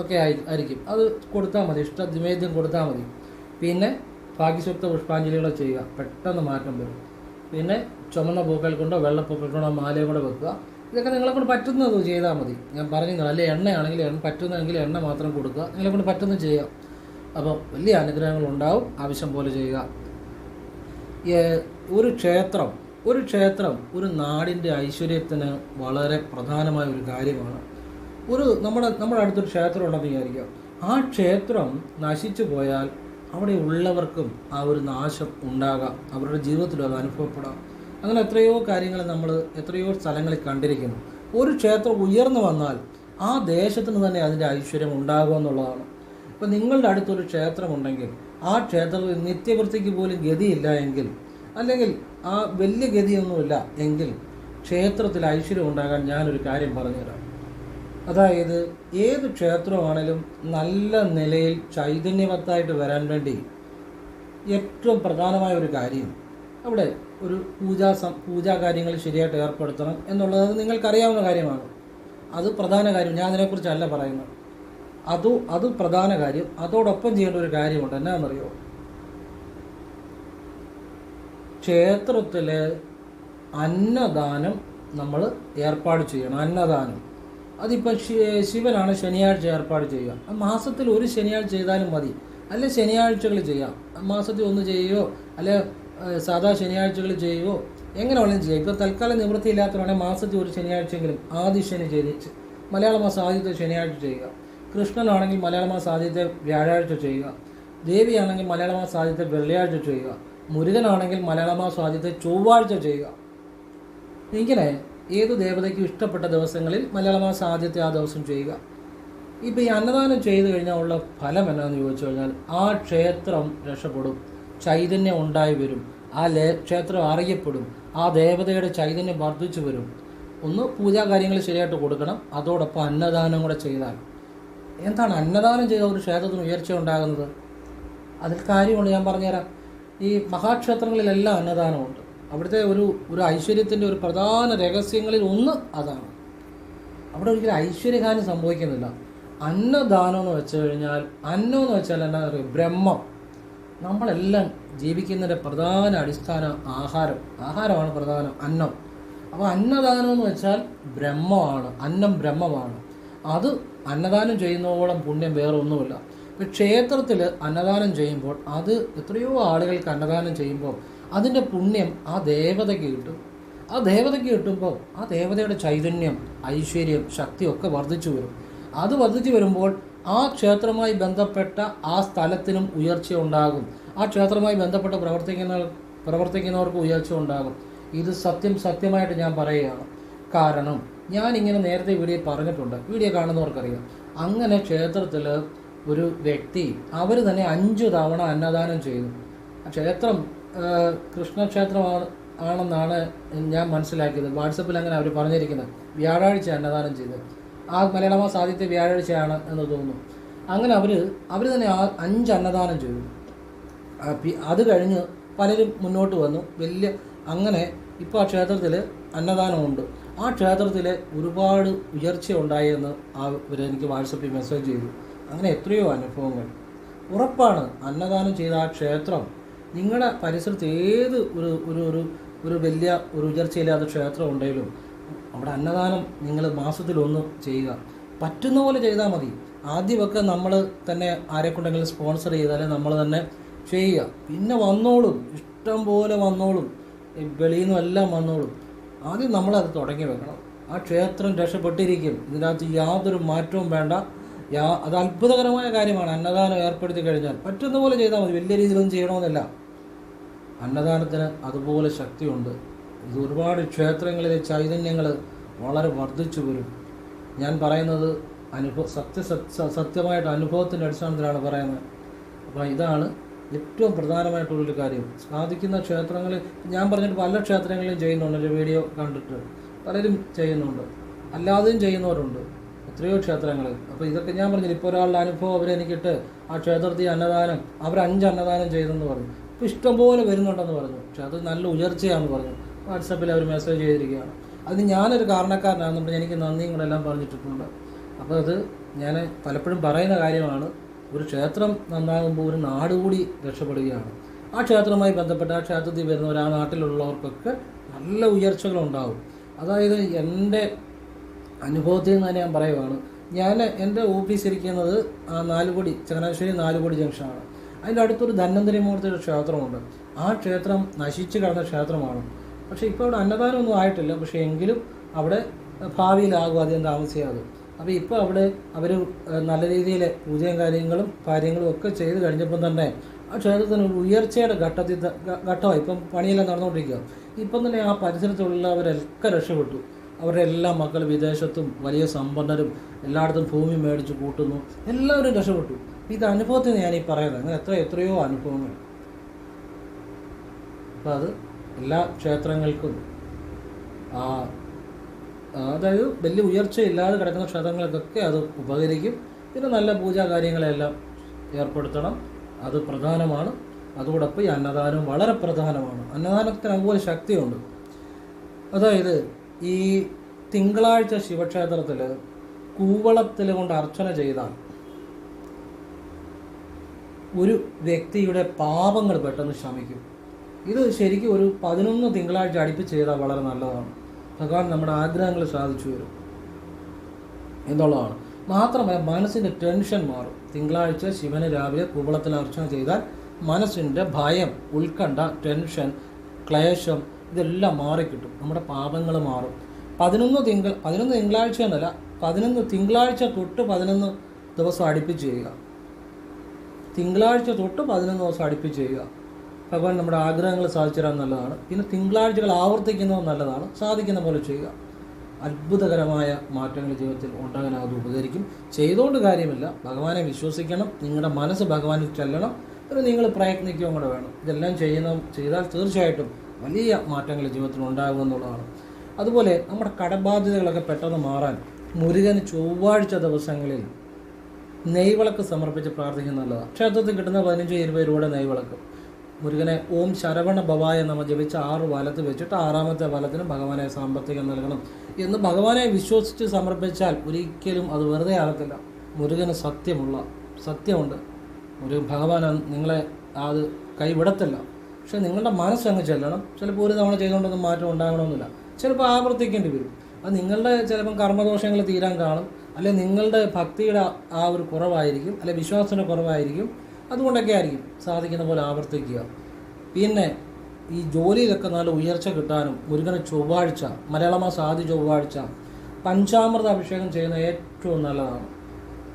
ഒക്കെ ആയി ആയിരിക്കും. അത് കൊടുത്താൽ മതി. ഇഷ്ട നിവേദ്യം കൊടുത്താൽ മതി. പിന്നെ ഭാഗ്യസുക്ത പുഷ്പാഞ്ജലികൾ ചെയ്യുക. പെട്ടെന്ന് മാറ്റം വരും. പിന്നെ ചുമന്ന പൂക്കൾ കൊണ്ടോ വെള്ളപ്പൂക്കൾ കൊണ്ടോ മാലയും കൂടെ വെക്കുക. ഇതൊക്കെ നിങ്ങളെ കൊണ്ട് പറ്റുന്നത് ചെയ്താൽ മതി. ഞാൻ പറഞ്ഞു അല്ലെ എണ്ണയാണെങ്കിൽ എണ്ണ പറ്റുന്നതെങ്കിൽ എണ്ണ മാത്രം കൊടുക്കുക. നിങ്ങളെ കൊണ്ട് പറ്റുന്നത് ചെയ്യുക അപ്പോൾ വലിയ അനുഗ്രഹങ്ങൾ ഉണ്ടാവും ആവശ്യം പോലെ ചെയ്യുക. ഒരു ക്ഷേത്രം ഒരു ക്ഷേത്രം ഒരു നാടിന്റെ ഐശ്വര്യത്തിന് വളരെ പ്രധാനമായ ഒരു കാര്യമാണ്. ഒരു നമ്മുടെ നമ്മുടെ അടുത്തൊരു ക്ഷേത്രം ഉണ്ടെന്ന് വിചാരിക്കുക ആ ക്ഷേത്രം നശിച്ചു പോയാൽ അവിടെ ഉള്ളവർക്കും ആ ഒരു നാശം ഉണ്ടാകാം. അവരുടെ ജീവിതത്തിലും അത് അനുഭവപ്പെടാം. അങ്ങനെ എത്രയോ കാര്യങ്ങൾ നമ്മൾ എത്രയോ സ്ഥലങ്ങളിൽ കണ്ടിരിക്കുന്നു. ഒരു ക്ഷേത്രം ഉയർന്നു വന്നാൽ ആ ദേശത്തിന് തന്നെ അതിന്റെ ഐശ്വര്യം ഉണ്ടാകുമെന്നുള്ളതാണ് ഇപ്പം നിങ്ങളുടെ അടുത്തൊരു ക്ഷേത്രമുണ്ടെങ്കിൽ ആ ക്ഷേത്രത്തിൽ നിത്യവൃത്തിക്ക് പോലും ഗതിയില്ല എങ്കിൽ അല്ലെങ്കിൽ ആ വലിയ ഗതിയൊന്നുമില്ല എങ്കിൽ ക്ഷേത്രത്തിൽ ഐശ്വര്യം ഉണ്ടാകാൻ ഞാനൊരു കാര്യം പറഞ്ഞുതരാം. അതായത് ഏത് ക്ഷേത്രമാണേലും നല്ല നിലയിൽ ചൈതന്യവത്തായിട്ട് വരാൻ വേണ്ടി ഏറ്റവും പ്രധാനമായ ഒരു കാര്യം അവിടെ ഒരു പൂജാ പൂജാ കാര്യങ്ങൾ ശരിയായിട്ട് ഏർപ്പെടുത്തണം എന്നുള്ളത് നിങ്ങൾക്കറിയാവുന്ന കാര്യമാണ്. അത് പ്രധാന കാര്യം ഞാൻ അതിനെക്കുറിച്ചല്ല പറയുന്നത്. അതും അത് പ്രധാന കാര്യം. അതോടൊപ്പം ചെയ്യേണ്ട ഒരു കാര്യമുണ്ട്. എന്നാണെന്നറിയോ ക്ഷേത്രത്തിൽ അന്നദാനം നമ്മൾ ഏർപ്പാട് ചെയ്യണം അന്നദാനം. അതിപ്പോൾ ശിവനാണ് ശനിയാഴ്ച ഏർപ്പാട് ചെയ്യുക. മാസത്തിൽ ഒരു ശനിയാഴ്ച ചെയ്താലും മതി. അല്ലെ ശനിയാഴ്ചകൾ ചെയ്യാം. മാസത്തിൽ ഒന്ന് ചെയ്യുകയോ അല്ലെ സാധാ ശനിയാഴ്ചകൾ ചെയ്യുകയോ എങ്ങനെ വേണമെങ്കിലും ചെയ്യാം. ഇപ്പോൾ തൽക്കാലം നിവൃത്തിയില്ലാത്തവരാണെങ്കിൽ മാസത്തിൽ ഒരു ശനിയാഴ്ചയെങ്കിലും ആദ്യ ശനി ചെയ്ത് മലയാള മാസം ആദ്യത്തെ ശനിയാഴ്ച ചെയ്യുക. കൃഷ്ണനാണെങ്കിൽ മലയാള മാസം ആദ്യത്തെ വ്യാഴാഴ്ച ചെയ്യുക. ദേവിയാണെങ്കിൽ മലയാള മാസം ആദ്യത്തെ വെള്ളിയാഴ്ച ചെയ്യുക. മുരുകനാണെങ്കിൽ മലയാള മാസം ആദ്യത്തെ ചൊവ്വാഴ്ച ചെയ്യുക. ഇങ്ങനെ ഏത് ദേവതയ്ക്കും ഇഷ്ടപ്പെട്ട ദിവസങ്ങളിൽ മലയാള മാസം ആദ്യത്തെ ആ ദിവസം ചെയ്യുക. ഇപ്പം ഈ അന്നദാനം ചെയ്തു കഴിഞ്ഞാൽ ഉള്ള ഫലം എന്നാന്ന് ചോദിച്ചു കഴിഞ്ഞാൽ ആ ക്ഷേത്രം രക്ഷപ്പെടും. ചൈതന്യം ഉണ്ടായി വരും. ആ ലേ ക്ഷേത്രം അറിയപ്പെടും. ആ ദേവതയുടെ ചൈതന്യം വർദ്ധിച്ചു വരും. ഒന്ന് പൂജാ കാര്യങ്ങൾ ശരിയായിട്ട് കൊടുക്കണം. അതോടൊപ്പം അന്നദാനം കൂടെ ചെയ്താൽ. എന്താണ് അന്നദാനം ചെയ്ത ഒരു ക്ഷേത്രത്തിന് ഉയർച്ച ഉണ്ടാകുന്നത്? അതിൽ കാര്യമുണ്ട് ഞാൻ പറഞ്ഞുതരാം. ഈ മഹാക്ഷേത്രങ്ങളിലെല്ലാം അന്നദാനമുണ്ട്. അവിടുത്തെ ഒരു ഒരു ഐശ്വര്യത്തിന്റെ ഒരു പ്രധാന രഹസ്യങ്ങളിൽ ഒന്ന് അതാണ്. അവിടെ ഒരിക്കലും ഐശ്വര്യഹാനി സംഭവിക്കുന്നില്ല. അന്നദാനം എന്ന് വെച്ച് കഴിഞ്ഞാൽ അന്നം എന്ന് വെച്ചാൽ എന്നാ പറയുക? ബ്രഹ്മം. നമ്മളെല്ലാം ജീവിക്കുന്നതിന്റെ പ്രധാന അടിസ്ഥാന ആഹാരം. ആഹാരമാണ് പ്രധാനം അന്നം. അപ്പോൾ അന്നദാനം എന്ന് വെച്ചാൽ ബ്രഹ്മമാണ് അന്നം ബ്രഹ്മമാണ്. അത് അന്നദാനം ചെയ്യുന്നതോളം പുണ്യം വേറെ ഒന്നുമില്ല ക്ഷേത്രത്തിൽ അന്നദാനം ചെയ്യുമ്പോൾ അത് എത്രയോ ആളുകൾക്ക് അന്നദാനം ചെയ്യുമ്പോൾ അതിന്റെ പുണ്യം ആ ദേവതയ്ക്ക് കിട്ടും. ആ ദേവതയ്ക്ക് കിട്ടുമ്പോൾ ആ ദേവതയുടെ ചൈതന്യം ഐശ്വര്യം ശക്തിയൊക്കെ വർദ്ധിച്ചു വരും. അത് വർദ്ധിച്ചു വരുമ്പോൾ ആ ക്ഷേത്രമായി ബന്ധപ്പെട്ട ആ സ്ഥലത്തിനും ഉയർച്ച ഉണ്ടാകും. ആ ക്ഷേത്രമായി ബന്ധപ്പെട്ട് പ്രവർത്തിക്കുന്ന പ്രവർത്തിക്കുന്നവർക്ക് ഉയർച്ച ഉണ്ടാകും. ഇത് സത്യം സത്യമായിട്ട് ഞാൻ പറയുകയാണ്. കാരണം ഞാനിങ്ങനെ നേരത്തെ വീഡിയോ പറഞ്ഞിട്ടുണ്ട്. വീഡിയോ കാണുന്നവർക്കറിയാം. അങ്ങനെ ക്ഷേത്രത്തിൽ ഒരു വ്യക്തി അവർ തന്നെ അഞ്ചു തവണ അന്നദാനം ചെയ്തു. ക്ഷേത്രം കൃഷ്ണക്ഷേത്രമാണ് ആണെന്നാണ് ഞാൻ മനസ്സിലാക്കിയത്. വാട്സപ്പിൽ അങ്ങനെ അവർ പറഞ്ഞിരിക്കുന്നത്. വ്യാഴാഴ്ച അന്നദാനം ചെയ്തത് ആ മലയാള മാസം ആദ്യത്തെ വ്യാഴാഴ്ചയാണ് എന്ന് തോന്നുന്നു. അങ്ങനെ അവർ അവർ തന്നെ അഞ്ച് അന്നദാനം ചെയ്തു. അത് കഴിഞ്ഞ് പലരും മുന്നോട്ട് വന്നു. വലിയ അങ്ങനെ ഇപ്പോൾ ആ ക്ഷേത്രത്തിൽ അന്നദാനമുണ്ട്. ആ ക്ഷേത്രത്തിൽ ഒരുപാട് ഉയർച്ച ഉണ്ടായെന്ന് ആ എനിക്ക് വാട്സപ്പിൽ മെസ്സേജ് ചെയ്തു. അങ്ങനെ എത്രയോ അനുഭവങ്ങൾ. ഉറപ്പാണ് അന്നദാനം ചെയ്ത ആ ക്ഷേത്രം നിങ്ങളുടെ പരിസരത്ത് ഏത് ഒരു ഒരു ഒരു ഒരു വലിയ ഒരു ഉയർച്ചയില്ലാത്ത ക്ഷേത്രം ഉണ്ടെങ്കിലും അവിടെ അന്നദാനം നിങ്ങൾ മാസത്തിലൊന്ന് ചെയ്യുക. പറ്റുന്ന പോലെ ചെയ്താൽ മതി. ആദ്യമൊക്കെ നമ്മൾ തന്നെ ആരെക്കൊണ്ടെങ്കിലും സ്പോൺസർ ചെയ്താൽ നമ്മൾ തന്നെ ചെയ്യുക. പിന്നെ വന്നോളും. ഇഷ്ടം പോലെ വന്നോളും. വെളിയിൽ നിന്നും എല്ലാം വന്നോളും. ആദ്യം നമ്മളത് തുടങ്ങി വെക്കണം. ആ ക്ഷേത്രം രക്ഷപ്പെട്ടിരിക്കും. ഇതിനകത്ത് യാതൊരു മാറ്റവും വേണ്ട. യാ അത് അത്ഭുതകരമായ കാര്യമാണ്. അന്നദാനം ഏർപ്പെടുത്തി കഴിഞ്ഞാൽ പറ്റുന്ന പോലെ ചെയ്താൽ മതി. വലിയ രീതിയിലൊന്നും ചെയ്യണമെന്നില്ല. അന്നദാനത്തിന് അതുപോലെ ശക്തിയുണ്ട്. ഇത് ഒരുപാട് ക്ഷേത്രങ്ങളിലെ ചൈതന്യങ്ങൾ വളരെ വർദ്ധിച്ചു വരും. ഞാൻ പറയുന്നത് അനുഭവ സത്യ സത്യ സത്യമായിട്ട് അനുഭവത്തിന്റെ അടിസ്ഥാനത്തിലാണ് പറയുന്നത്. അപ്പോൾ ഇതാണ് ഏറ്റവും പ്രധാനമായിട്ടുള്ളൊരു കാര്യം. സാധിക്കുന്ന ക്ഷേത്രങ്ങളിൽ ഞാൻ പറഞ്ഞിട്ട് പല ക്ഷേത്രങ്ങളിലും ചെയ്യുന്നുണ്ട്. ഒരു വീഡിയോ കണ്ടിട്ട് പലരും ചെയ്യുന്നുണ്ട്. അല്ലാതെയും ചെയ്യുന്നവരുണ്ട്. എത്രയോ ക്ഷേത്രങ്ങൾ അപ്പോൾ ഇതൊക്കെ ഞാൻ പറഞ്ഞു ഇപ്പോൾ ഒരാളുടെ അനുഭവം അവരെനിക്കിട്ട് ആ ക്ഷേത്രത്തിൽ അന്നദാനം അവർ അഞ്ച് അന്നദാനം ചെയ്തെന്ന് പറഞ്ഞു. ഇപ്പോൾ ഇഷ്ടംപോലെ വരുന്നുണ്ടെന്ന് പറഞ്ഞു. അത് നല്ല ഉയർച്ചയാണെന്ന് പറഞ്ഞു. വാട്സപ്പിൽ അവർ മെസ്സേജ് ചെയ്തിരിക്കുകയാണ്. അതിന് ഞാനൊരു കാരണക്കാരനാണെന്ന് പറഞ്ഞ് എനിക്ക് നന്ദിയും കൂടെ എല്ലാം പറഞ്ഞിട്ടുണ്ട് അപ്പോൾ അത് ഞാൻ പലപ്പോഴും പറയുന്ന കാര്യമാണ്. ഒരു ക്ഷേത്രം നന്നാകുമ്പോൾ ഒരു നാട് കൂടി രക്ഷപ്പെടുകയാണ്. ആ ക്ഷേത്രവുമായി ബന്ധപ്പെട്ട് ആ ക്ഷേത്രത്തിൽ വരുന്നവർ ആ നാട്ടിലുള്ളവർക്കൊക്കെ നല്ല ഉയർച്ചകളുണ്ടാവും. അതായത് എന്റെ അനുഭവത്തിൽ നിന്ന് തന്നെ ഞാൻ പറയുവാണ്. ഞാൻ എന്റെ ഓഫീസ് ഇരിക്കുന്നത് ആ നാലുകൊടി ചങ്ങനാശ്ശേരി നാലുകൊടി ജംഗ്ഷനാണ്. അതിന്റെ അടുത്തൊരു ധന്വന്തരി മൂർത്തിയുടെ ക്ഷേത്രമുണ്ട്. ആ ക്ഷേത്രം നശിച്ചു കിടന്ന ക്ഷേത്രമാണ്. പക്ഷേ ഇപ്പോൾ അവിടെ അന്നദാനമൊന്നും ആയിട്ടില്ല. പക്ഷേ എങ്കിലും അവിടെ ഭാവിയിലാകും അധികം താമസിയാതെ. അപ്പോൾ ഇപ്പോൾ അവിടെ അവർ നല്ല രീതിയിൽ പൂജയും കാര്യങ്ങളും കാര്യങ്ങളും ഒക്കെ ചെയ്ത് കഴിഞ്ഞപ്പോൾ തന്നെ ആ ക്ഷേത്രത്തിന് ഒരു ഉയർച്ചയുടെ ഘട്ടത്തിൽ ഘട്ടമായി ഇപ്പം പണിയെല്ലാം നടന്നുകൊണ്ടിരിക്കുക ഇപ്പം തന്നെ ആ പരിസരത്തുള്ളവരൊക്കെ രക്ഷപ്പെട്ടു. അവരുടെ എല്ലാ മക്കൾ വിദേശത്തും വലിയ സമ്പന്നരും എല്ലായിടത്തും ഭൂമി മേടിച്ച് കൂട്ടുന്നു. എല്ലാവരും രക്ഷപ്പെട്ടു. ഇത് അനുഭവത്തിൽ ഞാൻ ഈ പറയുന്നത്. അങ്ങനെ എത്ര എത്രയോ അനുഭവങ്ങൾ. അപ്പം അത് എല്ലാ ക്ഷേത്രങ്ങൾക്കും അതായത് വലിയ ഉയർച്ചയില്ലാതെ കിടക്കുന്ന ക്ഷേത്രങ്ങൾക്കൊക്കെ അത് ഉപകരിക്കും. പിന്നെ നല്ല പൂജാ കാര്യങ്ങളെല്ലാം ഏർപ്പെടുത്തണം. അത് പ്രധാനമാണ്. അതോടൊപ്പം ഈ അന്നദാനം വളരെ പ്രധാനമാണ്. അന്നദാനത്തിന് അതുപോലെ ശക്തിയുണ്ട്. അതായത് ഈ തിങ്കളാഴ്ച ശിവക്ഷേത്രത്തിൽ കൂവളത്തിൽ കൊണ്ട് അർച്ചന ചെയ്താൽ ഒരു വ്യക്തിയുടെ പാപങ്ങൾ പെട്ടെന്ന് ശമിക്കും. ഇത് ശരിക്കും ഒരു പതിനൊന്ന് തിങ്കളാഴ്ച അടുപ്പിച്ച് ചെയ്താൽ വളരെ നല്ലതാണ്. ഭഗവാൻ നമ്മുടെ ആഗ്രഹങ്ങൾ സാധിച്ചു വരും എന്നുള്ളതാണ്. മാത്രമല്ല മനസ്സിന്റെ ടെൻഷൻ മാറും. തിങ്കളാഴ്ച ശിവന് രാവിലെ കൂവളത്തിൽ അർച്ചന ചെയ്താൽ മനസ്സിന്റെ ഭയം ഉത്കണ്ഠ ടെൻഷൻ ക്ലേശം ഇതെല്ലാം മാറിക്കിട്ടും. നമ്മുടെ പാപങ്ങൾ മാറും. പതിനൊന്ന് തിങ്കൾ പതിനൊന്ന് തിങ്കളാഴ്ച എന്നല്ല പതിനൊന്ന് തിങ്കളാഴ്ച തൊട്ട് പതിനൊന്ന് ദിവസം അടുപ്പിച്ച് ചെയ്യുക. തിങ്കളാഴ്ച തൊട്ട് പതിനൊന്ന് ദിവസം അടുപ്പിച്ച് ചെയ്യുക. ഭഗവാൻ നമ്മുടെ ആഗ്രഹങ്ങൾ സാധിച്ചു തരാൻ നല്ലതാണ്. പിന്നെ തിങ്കളാഴ്ചകൾ ആവർത്തിക്കുന്നത് നല്ലതാണ്. സാധിക്കുന്ന പോലെ ചെയ്യുക. അത്ഭുതകരമായ മാറ്റങ്ങൾ ജീവിതത്തിൽ ഉണ്ടാകാൻ അത് ഉപകരിക്കും. ചെയ്തുകൊണ്ട് കാര്യമില്ല. ഭഗവാനെ വിശ്വസിക്കണം. നിങ്ങളുടെ മനസ്സ് ഭഗവാനിൽ ചെല്ലണം. പിന്നെ നിങ്ങൾ പ്രയത്നിക്കുകയും കൂടെ വേണം. ഇതെല്ലാം ചെയ്യുന്ന ചെയ്താൽ തീർച്ചയായിട്ടും വലിയ മാറ്റങ്ങൾ ജീവിതത്തിൽ ഉണ്ടാകുമെന്നുള്ളതാണ്. അതുപോലെ നമ്മുടെ കടബാധ്യതകളൊക്കെ പെട്ടെന്ന് മാറാൻ മുരുകൻ ചൊവ്വാഴ്ച ദിവസങ്ങളിൽ നെയ്വിളക്ക് സമർപ്പിച്ച് പ്രാർത്ഥിക്കുന്നത് നല്ലതാണ്. ക്ഷേത്രത്തിൽ കിട്ടുന്ന പതിനഞ്ച് ഇരുപത് രൂപയുടെ നെയ്വിളക്ക്. മുരുകനെ ഓം ശരവണ ഭവായ നമ്മ ജപിച്ച ആറ് വലത്ത് വെച്ചിട്ട് ആറാമത്തെ വലത്തിന് ഭഗവാനെ സാമ്പത്തികം നൽകണം എന്ന് ഭഗവാനെ വിശ്വസിച്ച് സമർപ്പിച്ചാൽ ഒരിക്കലും അത് വെറുതെ ആകത്തില്ല. മുരുകന് സത്യമുള്ള സത്യമുണ്ട്. ഒരു ഭഗവാൻ നിങ്ങളെ അത് കൈവിടത്തില്ല. പക്ഷെ നിങ്ങളുടെ മനസ്സങ്ങ് ചെല്ലണം. ചിലപ്പോൾ ഒരു തവണ ചെയ്തുകൊണ്ടൊന്നും മാറ്റം ഉണ്ടാകണമെന്നില്ല. ചിലപ്പോൾ ആവർത്തിക്കേണ്ടി വരും. അത് നിങ്ങളുടെ ചിലപ്പം കർമ്മദോഷങ്ങൾ തീരാൻ കാണും. അല്ലെ നിങ്ങളുടെ ഭക്തിയുടെ ആ ഒരു കുറവായിരിക്കും. അല്ലെ വിശ്വാസത്തിന്റെ കുറവായിരിക്കും. അതുകൊണ്ടൊക്കെ ആയിരിക്കും സാധിക്കുന്ന പോലെ ആവർത്തിക്കുക. പിന്നെ ഈ ജോലിയിലൊക്കെ നല്ല ഉയർച്ച കിട്ടാനും മുരുകനെ ചൊവ്വാഴ്ച മലയാള മാസം ആദ്യ ചൊവ്വാഴ്ച പഞ്ചാമൃത അഭിഷേകം ചെയ്യുന്ന ഏറ്റവും നല്ലതാണ്.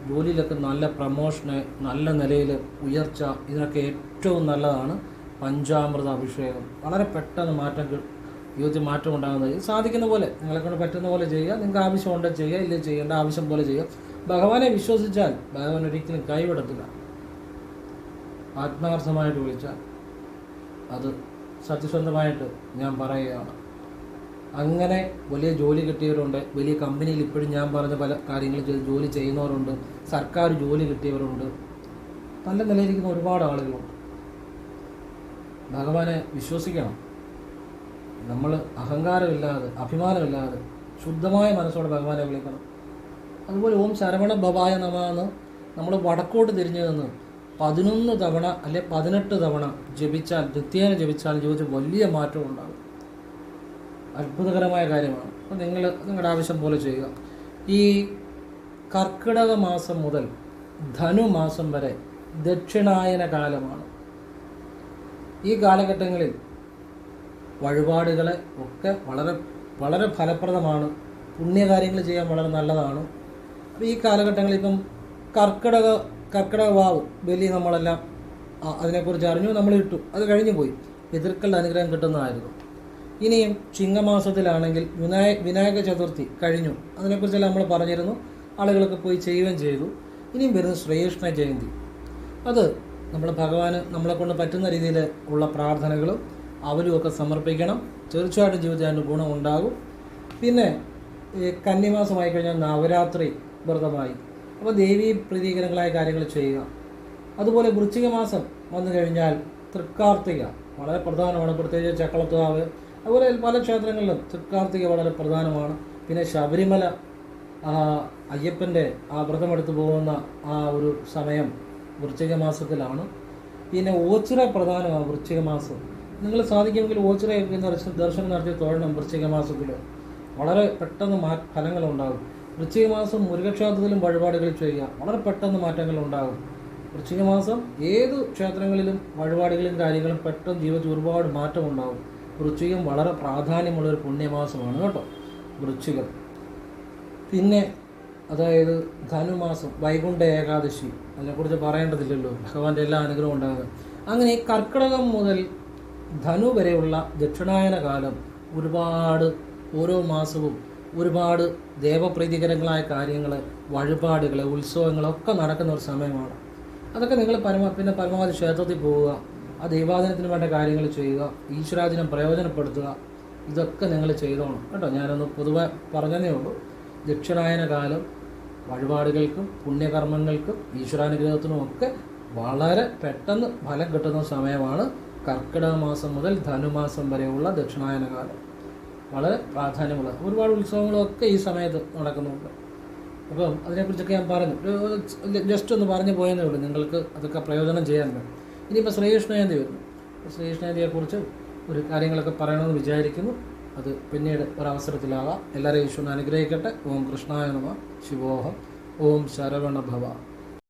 ജോലിയിലൊക്കെ നല്ല പ്രമോഷന് നല്ല നിലയിൽ ഉയർച്ച ഇതിനൊക്കെ ഏറ്റവും നല്ലതാണ്. പഞ്ചാമൃത അഭിഷേകം വളരെ പെട്ടെന്ന് മാറ്റം ജീവിതത്തിൽ മാറ്റം ഉണ്ടാകുന്നത്. സാധിക്കുന്ന പോലെ നിങ്ങളെ കൊണ്ട് പറ്റുന്ന പോലെ ചെയ്യുക. നിങ്ങൾക്ക് ആവശ്യമുണ്ടെങ്കിൽ ചെയ്യുക ഇല്ലെങ്കിൽ ചെയ്യേണ്ട ആവശ്യം പോലെ ചെയ്യുക. ഭഗവാനെ വിശ്വസിച്ചാൽ ഭഗവാൻ ഒരിക്കലും കൈവിടത്തില്ല. ആത്മാർത്ഥമായിട്ട് വിളിച്ചാൽ അത് സത്യസന്ധമായിട്ട് ഞാൻ പറയുകയാണ്. അങ്ങനെ വലിയ ജോലി കിട്ടിയവരുണ്ട്. വലിയ കമ്പനിയിൽ ഇപ്പോഴും ഞാൻ പറഞ്ഞ പല കാര്യങ്ങൾ ചെയ്ത് ജോലി ചെയ്യുന്നവരുണ്ട്. സർക്കാർ ജോലി കിട്ടിയവരുണ്ട്. നല്ല നിലയിരിക്കുന്ന ഒരുപാട് ആളുകളുണ്ട്. ഭഗവാനെ വിശ്വസിക്കണം. നമ്മൾ അഹങ്കാരമില്ലാതെ അഭിമാനമില്ലാതെ ശുദ്ധമായ മനസ്സോടെ ഭഗവാനെ വിളിക്കണം. അതുപോലെ ഓം ശരവണ ഭവായ നമ എന്ന് നമ്മൾ വടക്കോട്ട് തിരിഞ്ഞു നിന്ന് പതിനൊന്ന് തവണ അല്ലെ പതിനെട്ട് തവണ ജപിച്ചാൽ നിത്യേന ജപിച്ചാൽ ജീവിതത്തിൽ വലിയ മാറ്റം ഉണ്ടാകും. അത്ഭുതകരമായ കാര്യമാണ്. അപ്പോൾ നിങ്ങൾ നിങ്ങളുടെ ആവശ്യം പോലെ ചെയ്യുക. ഈ കർക്കിടക മാസം മുതൽ ധനുമാസം വരെ ദക്ഷിണായന കാലമാണ്. ഈ കാലഘട്ടങ്ങളിൽ വഴിപാടുകളെ ഒക്കെ വളരെ വളരെ ഫലപ്രദമാണ്. പുണ്യകാര്യങ്ങൾ ചെയ്യാൻ വളരെ നല്ലതാണ്. അപ്പോൾ ഈ കാലഘട്ടങ്ങളിൽ ഇപ്പം കർക്കിടക കർക്കിടക വാവ് ബലി നമ്മളെല്ലാം അതിനെക്കുറിച്ച് അറിഞ്ഞു നമ്മൾ ഇട്ടു. അത് കഴിഞ്ഞു പോയി. പിതൃക്കളുടെ അനുഗ്രഹം കിട്ടുന്നതായിരുന്നു. ഇനിയും ചിങ്ങമാസത്തിലാണെങ്കിൽ വിനായ വിനായക ചതുർത്ഥി കഴിഞ്ഞു. അതിനെക്കുറിച്ചെല്ലാം നമ്മൾ പറഞ്ഞിരുന്നു. ആളുകളൊക്കെ പോയി ചെയ്യുകയും ചെയ്തു. ഇനിയും വരുന്നത് ശ്രീകൃഷ്ണ ജയന്തി. അത് നമ്മൾ ഭഗവാന് നമ്മളെ കൊണ്ട് പറ്റുന്ന രീതിയിൽ ഉള്ള പ്രാർത്ഥനകളും അവരും ഒക്കെ സമർപ്പിക്കണം. തീർച്ചയായിട്ടും ജീവിതത്തിൽ ഗുണം ഉണ്ടാകും പിന്നെ ഈ കന്നിമാസമായി കഴിഞ്ഞാൽ നവരാത്രി വ്രതമായി. അപ്പോൾ ദേവി പ്രീതികരങ്ങളായ കാര്യങ്ങൾ ചെയ്യുക. അതുപോലെ വൃശ്ചിക മാസം വന്നു കഴിഞ്ഞാൽ തൃക്കാർത്തിക വളരെ പ്രധാനമാണ്. പ്രത്യേകിച്ച് ചക്കളത്താവ് അതുപോലെ പല ക്ഷേത്രങ്ങളിലും തൃക്കാർത്തിക വളരെ പ്രധാനമാണ്. പിന്നെ ശബരിമല അയ്യപ്പന്റെ ആ വ്രതമെടുത്ത് പോകുന്ന ആ ഒരു സമയം വൃശ്ചിക മാസത്തിലാണ് പിന്നെ ഓച്ചിറ പ്രധാനമാണ് വൃശ്ചിക മാസം നിങ്ങൾ സാധിക്കുമെങ്കിൽ ദർശനം ദർശനം നടത്തി തൊഴണം വൃശ്ചിക മാസത്തിൽ വളരെ പെട്ടെന്ന് മാ ഫലങ്ങളുണ്ടാകും. വൃശ്ചിക മാസം മുരുകക്ഷേത്രത്തിലും വഴിപാടുകൾ ചെയ്യുക വളരെ പെട്ടെന്ന് മാറ്റങ്ങൾ ഉണ്ടാകും വൃശ്ചിക മാസം ഏത് ക്ഷേത്രങ്ങളിലും വഴിപാടുകളും കാര്യങ്ങളും പെട്ടെന്ന് ജീവിതത്തിൽ ഒരുപാട് മാറ്റം ഉണ്ടാകും വൃശ്ചികം വളരെ പ്രാധാന്യമുള്ള ഒരു പുണ്യമാസമാണ് കേട്ടോ. വൃശ്ചികം. പിന്നെ അതായത് ധനുമാസം വൈകുണ്ഠ ഏകാദശി അതിനെക്കുറിച്ച് പറയേണ്ടതില്ലല്ലോ. ഭഗവാന്റെ എല്ലാ അനുഗ്രഹം ഉണ്ടാകുക അങ്ങനെ കർക്കിടകം മുതൽ ധനു വരെയുള്ള ദക്ഷിണായന കാലം ഒരുപാട് ഓരോ മാസവും ഒരുപാട് ദേവപ്രീതികരങ്ങളായ കാര്യങ്ങൾ വഴിപാടുകൾ ഉത്സവങ്ങളൊക്കെ നടക്കുന്ന ഒരു സമയമാണ്. അതൊക്കെ നിങ്ങൾ പരമ പിന്നെ പരമാവധി ക്ഷേത്രത്തിൽ പോവുക ആ ദൈവാദിനത്തിന് വേണ്ട കാര്യങ്ങൾ ചെയ്യുക ഈശ്വരാദിനം പ്രയോജനപ്പെടുത്തുക ഇതൊക്കെ നിങ്ങൾ ചെയ്തോണം കേട്ടോ ഞാനൊന്ന് പൊതുവെ പറഞ്ഞതേ ഉള്ളൂ. ദക്ഷിണായന കാലം വഴിപാടുകൾക്കും പുണ്യകർമ്മങ്ങൾക്കും ഈശ്വരാനുഗ്രഹത്തിനും ഒക്കെ വളരെ പെട്ടെന്ന് ഫലം കിട്ടുന്ന സമയമാണ് കർക്കിടക മാസം മുതൽ ധനുമാസം വരെയുള്ള ദക്ഷിണായന കാലം. വളരെ പ്രാധാന്യമുള്ള ഒരുപാട് ഉത്സവങ്ങളൊക്കെ ഈ സമയത്ത് നടക്കുന്നുണ്ട്. അപ്പം അതിനെക്കുറിച്ചൊക്കെ ഞാൻ പറഞ്ഞു. ജസ്റ്റ് ഒന്ന് പറഞ്ഞു പോയെന്നേ ഉള്ളൂ. നിങ്ങൾക്ക് അതൊക്കെ പ്രയോജനം ചെയ്യാൻ വേണ്ടി ഇനിയിപ്പോൾ ശ്രീകൃഷ്ണജയന്തി വരുന്നു. ശ്രീകൃഷ്ണജയന്തിയെക്കുറിച്ച് ഒരു കാര്യങ്ങളൊക്കെ പറയണമെന്ന് വിചാരിക്കുന്നു. അത് പിന്നീട് ഒരവസരത്തിലാകാം. എല്ലാവരെയും ഈശ്വരൻ അനുഗ്രഹിക്കട്ടെ. ഓം കൃഷ്ണായ നമ. ശിവോഹം. ഓം ശരവണ ഭവ